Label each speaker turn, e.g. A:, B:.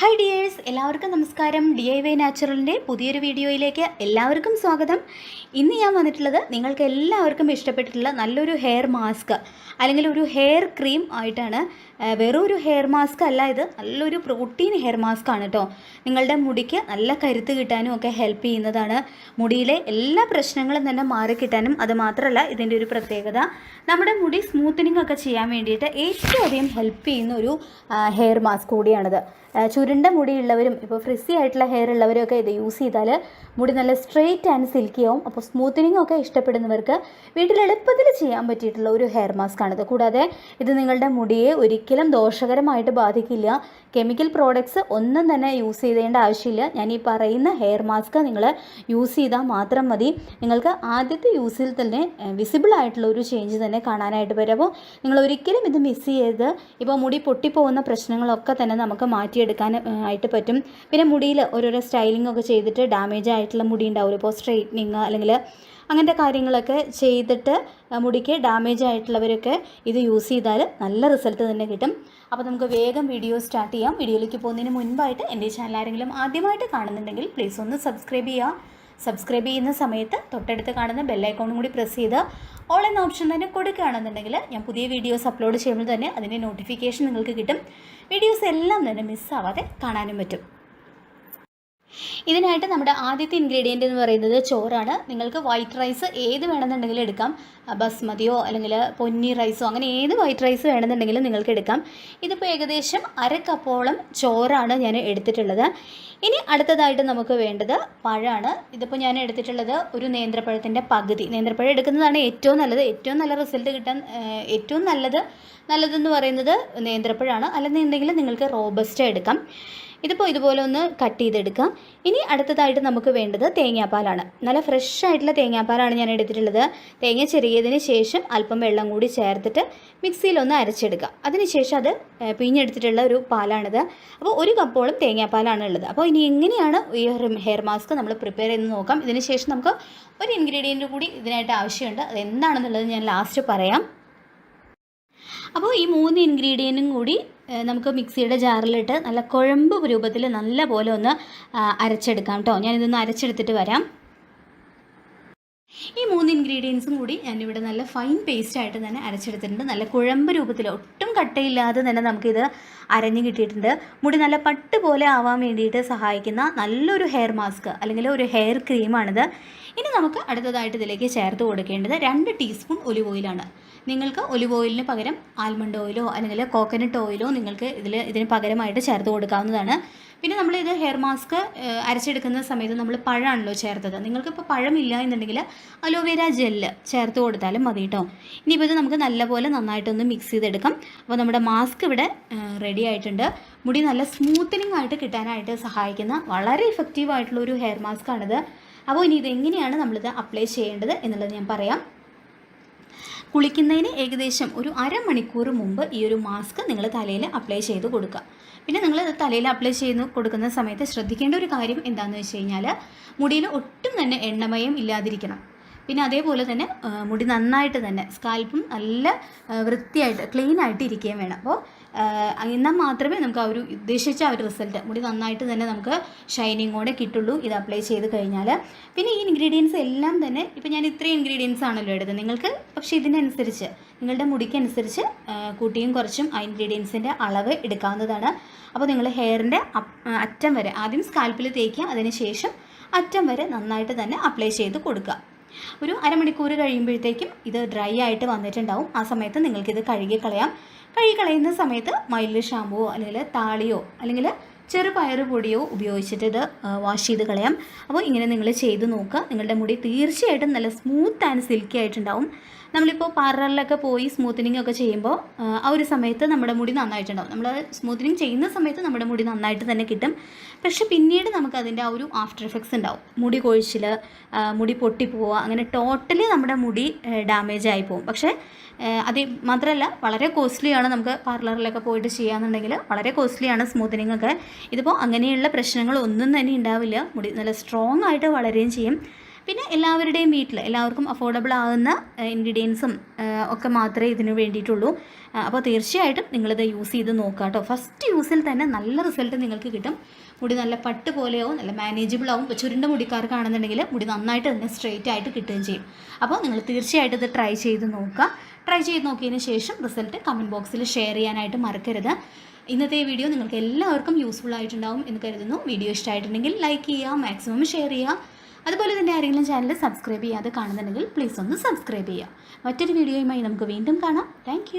A: hi dears എല്ലാവർക്കും നമസ്കാരം D I Y നാച്ചുറലിൻ്റെ പുതിയൊരു വീഡിയോയിലേക്ക് എല്ലാവർക്കും സ്വാഗതം ഇന്ന് ഞാൻ വന്നിട്ടുള്ളത് നിങ്ങൾക്ക് എല്ലാവർക്കും ഇഷ്ടപ്പെട്ടിട്ടുള്ള നല്ലൊരു ഹെയർ മാസ്ക് അല്ലെങ്കിൽ ഒരു ഹെയർ ക്രീം ആയിട്ടാണ് വെറും ഒരു ഹെയർ മാസ്ക് അല്ല ഇത് നല്ലൊരു പ്രോട്ടീൻ ഹെയർ മാസ്ക് ആണ് കേട്ടോ നിങ്ങളുടെ മുടിക്ക് നല്ല കരുത്ത് കിട്ടാനും ഒക്കെ ഹെൽപ്പ് ചെയ്യുന്നതാണ് മുടിയിലെ എല്ലാ പ്രശ്നങ്ങളും തന്നെ മാറിക്കിട്ടാനും അത് മാത്രമല്ല ഇതിൻ്റെ ഒരു പ്രത്യേകത നമ്മുടെ മുടി സ്മൂത്തനിങ് ഒക്കെ ചെയ്യാൻ വേണ്ടിയിട്ട് ഏറ്റവും അധികം ഹെൽപ്പ് ചെയ്യുന്ന ഒരു ഹെയർ മാസ്ക് കൂടിയാണിത് ചുരുണ്ട മുടിയുള്ളവരും ഇപ്പോൾ ഫ്രിസി ആയിട്ടുള്ള ഹെയർ ഉള്ളവരും ഒക്കെ ഇത് യൂസ് ചെയ്താൽ മുടി നല്ല സ്ട്രെയിറ്റ് ആൻഡ് സിൽക്കി ആവും അപ്പോൾ സ്മൂത്തനിങ് ഒക്കെ ഇഷ്ടപ്പെടുന്നവർക്ക് വീട്ടിൽ എളുപ്പത്തിൽ ചെയ്യാൻ പറ്റിയിട്ടുള്ള ഒരു ഹെയർ മാസ്ക് ആണിത് കൂടാതെ ഇത് നിങ്ങളുടെ മുടിയെ ഒരിക്കലും ദോഷകരമായിട്ട് ബാധിക്കില്ല കെമിക്കൽ പ്രോഡക്ട്സ് ഒന്നും തന്നെ യൂസ് ചെയ്തേണ്ട ആവശ്യമില്ല ഞാൻ ഈ പറയുന്ന ഹെയർ മാസ്ക് നിങ്ങൾ യൂസ് ചെയ്താൽ മാത്രം മതി നിങ്ങൾക്ക് ആദ്യത്തെ യൂസിൽ തന്നെ വിസിബിൾ ആയിട്ടുള്ള ഒരു ചേഞ്ച് തന്നെ കാണാനായിട്ട് വരും നിങ്ങൾ ഒരിക്കലും ഇത് മിസ് ചെയ്ത് ഇപ്പോൾ മുടി പൊട്ടിപ്പോകുന്ന പ്രശ്നങ്ങളൊക്കെ തന്നെ നമുക്ക് മാറ്റി എടുക്കാൻ ആയിട്ട് പറ്റും പിന്നെ മുടിയിൽ ഓരോരോ സ്റ്റൈലിംഗ് ഒക്കെ ചെയ്തിട്ട് ഡാമേജ് ആയിട്ടുള്ള മുടി ഉണ്ടാവില്ല ഇപ്പോൾ സ്ട്രെയിറ്റനിങ് അല്ലെങ്കിൽ അങ്ങനത്തെ കാര്യങ്ങളൊക്കെ ചെയ്തിട്ട് മുടിക്ക് ഡാമേജ് ആയിട്ടുള്ളവരൊക്കെ ഇത് യൂസ് ചെയ്താൽ നല്ല റിസൾട്ട് തന്നെ കിട്ടും അപ്പോൾ നമുക്ക് വേഗം വീഡിയോ സ്റ്റാർട്ട് ചെയ്യാം വീഡിയോയിലേക്ക് പോകുന്നതിന് മുൻപായിട്ട് എൻ്റെ ചാനൽ ആരെങ്കിലും ആദ്യമായിട്ട് കാണുന്നുണ്ടെങ്കിൽ പ്ലീസ് ഒന്ന് സബ്സ്ക്രൈബ് ചെയ്യുക സബ്സ്ക്രൈബ് ചെയ്യുന്ന സമയത്ത് തൊട്ടടുത്ത് കാണുന്ന ബെല്ലൈക്കോണും കൂടി പ്രസ് ചെയ്ത് ഓൾ എന്ന ഓപ്ഷൻ തന്നെ കൊടുക്കുകയാണെന്നുണ്ടെങ്കിൽ ഞാൻ പുതിയ വീഡിയോസ് അപ്ലോഡ് ചെയ്യുമ്പോൾ തന്നെ അതിൻ്റെ നോട്ടിഫിക്കേഷൻ നിങ്ങൾക്ക് കിട്ടും വീഡിയോസ് എല്ലാം തന്നെ മിസ്സാവാതെ കാണാനും പറ്റും ഇതിനായിട്ട് നമ്മുടെ ആദ്യത്തെ ഇൻഗ്രീഡിയൻ്റ് എന്ന് പറയുന്നത് ചോറാണ് നിങ്ങൾക്ക് വൈറ്റ് റൈസ് ഏത് വേണമെന്നുണ്ടെങ്കിലും എടുക്കാം ബസ്മതിയോ അല്ലെങ്കിൽ പൊന്നി റൈസോ അങ്ങനെ ഏത് വൈറ്റ് റൈസ് വേണമെന്നുണ്ടെങ്കിലും നിങ്ങൾക്ക് എടുക്കാം ഇതിപ്പോൾ ഏകദേശം അര കപ്പോളം ചോറാണ് ഞാൻ എടുത്തിട്ടുള്ളത് ഇനി അടുത്തതായിട്ട് നമുക്ക് വേണ്ടത് പഴമാണ് ഇതിപ്പോൾ ഞാൻ എടുത്തിട്ടുള്ളത് ഒരു നേന്ത്രപ്പഴത്തിൻ്റെ പകുതി നേന്ത്രപ്പഴം എടുക്കുന്നതാണ് ഏറ്റവും നല്ലത് ഏറ്റവും നല്ല റിസൾട്ട് കിട്ടാൻ ഏറ്റവും നല്ലത് നല്ലതെന്ന് പറയുന്നത് നേന്ത്രപ്പഴമാണ് അല്ലെന്നുണ്ടെങ്കിൽ നിങ്ങൾക്ക് റോബസ്റ്റ എടുക്കാം ഇതിപ്പോൾ ഇതുപോലെ ഒന്ന് കട്ട് ചെയ്തെടുക്കാം ഇനി അടുത്തതായിട്ട് നമുക്ക് വേണ്ടത് തേങ്ങാപ്പാലാണ് നല്ല ഫ്രഷ് ആയിട്ടുള്ള തേങ്ങാപ്പാലാണ് ഞാൻ എടുത്തിട്ടുള്ളത് തേങ്ങ ചെറിയതിന് ശേഷം അല്പം വെള്ളം കൂടി ചേർത്തിട്ട് മിക്സിയിലൊന്ന് അരച്ചെടുക്കാം അതിനുശേഷം അത് പിഴിഞ്ഞെടുത്തിട്ടുള്ള ഒരു പാലാണിത് അപ്പോൾ ഒരു കപ്പോളം തേങ്ങാപ്പാലാണ് ഉള്ളത് അപ്പോൾ ഇനി എങ്ങനെയാണ് ഈ ഹെയർ മാസ്ക് നമ്മൾ പ്രിപ്പയർ ചെയ്ത് നോക്കാം ഇതിനുശേഷം നമുക്ക് ഒരു ഇൻഗ്രീഡിയൻറ്റ് കൂടി ഇതിനായിട്ട് ആവശ്യമുണ്ട് അത് എന്താണെന്നുള്ളത് ഞാൻ ലാസ്റ്റ് പറയാം അപ്പോൾ ഈ മൂന്ന് ഇൻഗ്രീഡിയൻറ്റും കൂടി നമുക്ക് മിക്സിയുടെ ജാറിലിട്ട് നല്ല കുഴമ്പ് രൂപത്തിൽ നല്ല പോലെ ഒന്ന് അരച്ചെടുക്കാം കേട്ടോ ഞാനിതൊന്ന് അരച്ചെടുത്തിട്ട് വരാം ഈ മൂന്ന് ഇൻഗ്രീഡിയൻസും കൂടി ഞാനിവിടെ നല്ല ഫൈൻ പേസ്റ്റായിട്ട് തന്നെ അരച്ചെടുത്തിട്ടുണ്ട് നല്ല കുഴമ്പ് രൂപത്തിൽ ഒട്ടും കട്ടയില്ലാതെ തന്നെ നമുക്കിത് അരഞ്ഞ് കിട്ടിയിട്ടുണ്ട് മുടി നല്ല പട്ട് പോലെ ആവാൻ വേണ്ടിയിട്ട് സഹായിക്കുന്ന നല്ലൊരു ഹെയർ മാസ്ക് അല്ലെങ്കിൽ ഒരു ഹെയർ ക്രീമാണിത് ഇനി നമുക്ക് അടുത്തതായിട്ട് ഇതിലേക്ക് ചേർത്ത് കൊടുക്കേണ്ടത് രണ്ട് ടീസ്പൂൺ ഒലിവ് ഓയിലാണ് നിങ്ങൾക്ക് ഒലിവ് ഓയിലിന് പകരം ആൽമണ്ട് ഓയിലോ അല്ലെങ്കിൽ കോക്കനട്ട് ഓയിലോ നിങ്ങൾക്ക് ഇതിൽ ഇതിന് പകരമായിട്ട് ചേർത്ത് കൊടുക്കാവുന്നതാണ് പിന്നെ നമ്മളിത് ഹെയർ മാസ്ക് അരച്ചെടുക്കുന്ന സമയത്ത് നമ്മൾ പഴമാണല്ലോ ചേർത്തത് നിങ്ങൾക്കിപ്പോൾ പഴമില്ല എന്നുണ്ടെങ്കിൽ അലോവേര ജെല്ല് ചേർത്ത് കൊടുത്താലും മതി കേട്ടോ ഇനിയിപ്പോൾ ഇത് നമുക്ക് നല്ലപോലെ നന്നായിട്ടൊന്ന് മിക്സ് ചെയ്തെടുക്കാം അപ്പോൾ നമ്മുടെ മാസ്ക് ഇവിടെ റെഡി ആയിട്ടുണ്ട് മുടി നല്ല സ്മൂത്തനിങ് ആയിട്ട് കിട്ടാനായിട്ട് സഹായിക്കുന്ന വളരെ ഇഫക്റ്റീവ് ആയിട്ടുള്ള ഒരു ഹെയർ മാസ്ക് ആണിത് അപ്പോൾ ഇനി ഇതെങ്ങനെയാണ് നമ്മളിത് അപ്ലൈ ചെയ്യേണ്ടത് എന്നുള്ളത് ഞാൻ പറയാം കുളിക്കുന്നതിന് ഏകദേശം ഒരു അരമണിക്കൂർ മുമ്പ് ഈ ഒരു മാസ്ക് നിങ്ങൾ തലയിൽ അപ്ലൈ ചെയ്ത് കൊടുക്കുക പിന്നെ നിങ്ങൾ തലയിൽ അപ്ലൈ ചെയ്ത് കൊടുക്കുന്ന സമയത്ത് ശ്രദ്ധിക്കേണ്ട ഒരു കാര്യം എന്താണെന്ന് വെച്ച് കഴിഞ്ഞാൽ മുടിയിൽ ഒട്ടും തന്നെ എണ്ണമയം ഇല്ലാതിരിക്കണം പിന്നെ അതേപോലെ തന്നെ മുടി നന്നായിട്ട് തന്നെ സ്കാൽപ്പും നല്ല വൃത്തിയായിട്ട് ക്ലീൻ ആയിട്ട് ഇരിക്കുകയും വേണം അപ്പോൾ എന്നാൽ മാത്രമേ നമുക്ക് ആ ഒരു ഉദ്ദേശിച്ച ആ ഒരു റിസൾട്ട് മുടി നന്നായിട്ട് തന്നെ നമുക്ക് ഷൈനിങ് കൂടെ കിട്ടുള്ളൂ ഇത് അപ്ലൈ ചെയ്ത് കഴിഞ്ഞാൽ പിന്നെ ഈ ഇൻഗ്രീഡിയൻസ് എല്ലാം തന്നെ ഇപ്പം ഞാൻ ഇത്രയും ഇൻഗ്രീഡിയൻസ് ആണല്ലോ എടുത്തത് നിങ്ങൾക്ക് പക്ഷേ ഇതിനനുസരിച്ച് നിങ്ങളുടെ മുടിക്കനുസരിച്ച് കൂട്ടിയും കുറച്ചും ആ ഇൻഗ്രീഡിയൻസിൻ്റെ അളവ് എടുക്കാവുന്നതാണ് അപ്പോൾ നിങ്ങൾ ഹെയറിൻ്റെ അറ്റം വരെ ആദ്യം സ്കാൽപ്പിൽ തേക്കുക അതിന് ശേഷം അറ്റം വരെ നന്നായിട്ട് തന്നെ അപ്ലൈ ചെയ്ത് കൊടുക്കുക ഒരു അരമണിക്കൂർ കഴിയുമ്പോഴത്തേക്കും ഇത് ഡ്രൈ ആയിട്ട് വന്നിട്ടുണ്ടാവും ആ സമയത്ത് നിങ്ങൾക്കിത് കഴുകി കളയാം കഴുകി കളയുന്ന സമയത്ത് മയിൽ ഷാമ്പുവോ അല്ലെങ്കിൽ താളിയോ അല്ലെങ്കിൽ ചെറുപയർ പൊടിയോ ഉപയോഗിച്ചിട്ട് ഇത് വാഷ് ചെയ്ത് കളയാം അപ്പോൾ ഇങ്ങനെ നിങ്ങൾ ചെയ്ത് നോക്കുക നിങ്ങളുടെ മുടി തീർച്ചയായിട്ടും നല്ല സ്മൂത്ത് ആൻഡ് സിൽക്കി ആയിട്ടുണ്ടാവും നമ്മളിപ്പോൾ പാർലറിലൊക്കെ പോയി സ്മൂത്തനിങ് ഒക്കെ ചെയ്യുമ്പോൾ ആ ഒരു സമയത്ത് നമ്മുടെ മുടി നന്നായിട്ടുണ്ടാവും നമ്മൾ സ്മൂത്തനിങ് ചെയ്യുന്ന സമയത്ത് നമ്മുടെ മുടി നന്നായിട്ട് തന്നെ കിട്ടും പക്ഷേ പിന്നീട് നമുക്ക് അതിൻ്റെ ആ ഒരു ആഫ്റ്റർ എഫക്ട്സ് ഉണ്ടാവും മുടി കൊഴിച്ചിൽ മുടി പൊട്ടിപ്പോവുക അങ്ങനെ ടോട്ടലി നമ്മുടെ മുടി ഡാമേജ് ആയി പോകും പക്ഷേ അത് മാത്രമല്ല വളരെ കോസ്റ്റ്ലിയാണ് നമുക്ക് പാർലറിലൊക്കെ പോയിട്ട് ചെയ്യാന്നുണ്ടെങ്കിൽ വളരെ കോസ്റ്റ്ലിയാണ് സ്മൂത്തനിങ് ഒക്കെ ഇതിപ്പോൾ അങ്ങനെയുള്ള പ്രശ്നങ്ങൾ തന്നെ ഉണ്ടാവില്ല മുടി നല്ല സ്ട്രോങ് ആയിട്ട് വളരുകയും ചെയ്യും പിന്നെ എല്ലാവരുടെയും വീട്ടിൽ എല്ലാവർക്കും അഫോർഡബിൾ ആകുന്ന ഇൻഗ്രീഡിയൻസും ഒക്കെ മാത്രമേ ഇതിന് വേണ്ടിയിട്ടുള്ളൂ അപ്പോൾ തീർച്ചയായിട്ടും നിങ്ങളിത് യൂസ് ചെയ്ത് നോക്കുക കേട്ടോ ഫസ്റ്റ് യൂസിൽ തന്നെ നല്ല റിസൾട്ട് നിങ്ങൾക്ക് കിട്ടും മുടി നല്ല പട്ട് പോലെയാവും നല്ല മാനേജബിൾ ആവും ഇപ്പോൾ ചുരുണ്ട മുടിക്കാർക്കാണെന്നുണ്ടെങ്കിൽ മുടി നന്നായിട്ട് തന്നെ സ്ട്രെയിറ്റ് ആയിട്ട് കിട്ടുകയും ചെയ്യും അപ്പോൾ നിങ്ങൾ തീർച്ചയായിട്ടും ഇത് ട്രൈ ചെയ്ത് നോക്കുക ട്രൈ ചെയ്ത് നോക്കിയതിന് ശേഷം റിസൾട്ട് കമൻറ്റ് ബോക്സിൽ ഷെയർ ചെയ്യാനായിട്ട് മറക്കരുത് ഇന്നത്തെ വീഡിയോ നിങ്ങൾക്ക് എല്ലാവർക്കും യൂസ്ഫുൾ ആയിട്ടുണ്ടാവും എന്ന് കരുതുന്നു വീഡിയോ ഇഷ്ടമായിട്ടുണ്ടെങ്കിൽ ലൈക്ക് ചെയ്യുക മാക്സിമം ഷെയർ ചെയ്യുക അതുപോലെ തന്നെ ആരെങ്കിലും ചാനൽ സബ്സ്ക്രൈബ് ചെയ്യാതെ കാണുന്നുണ്ടെങ്കിൽ പ്ലീസ് ഒന്ന് സബ്സ്ക്രൈബ് ചെയ്യുക മറ്റൊരു വീഡിയോയുമായി നമുക്ക് വീണ്ടും കാണാം താങ്ക്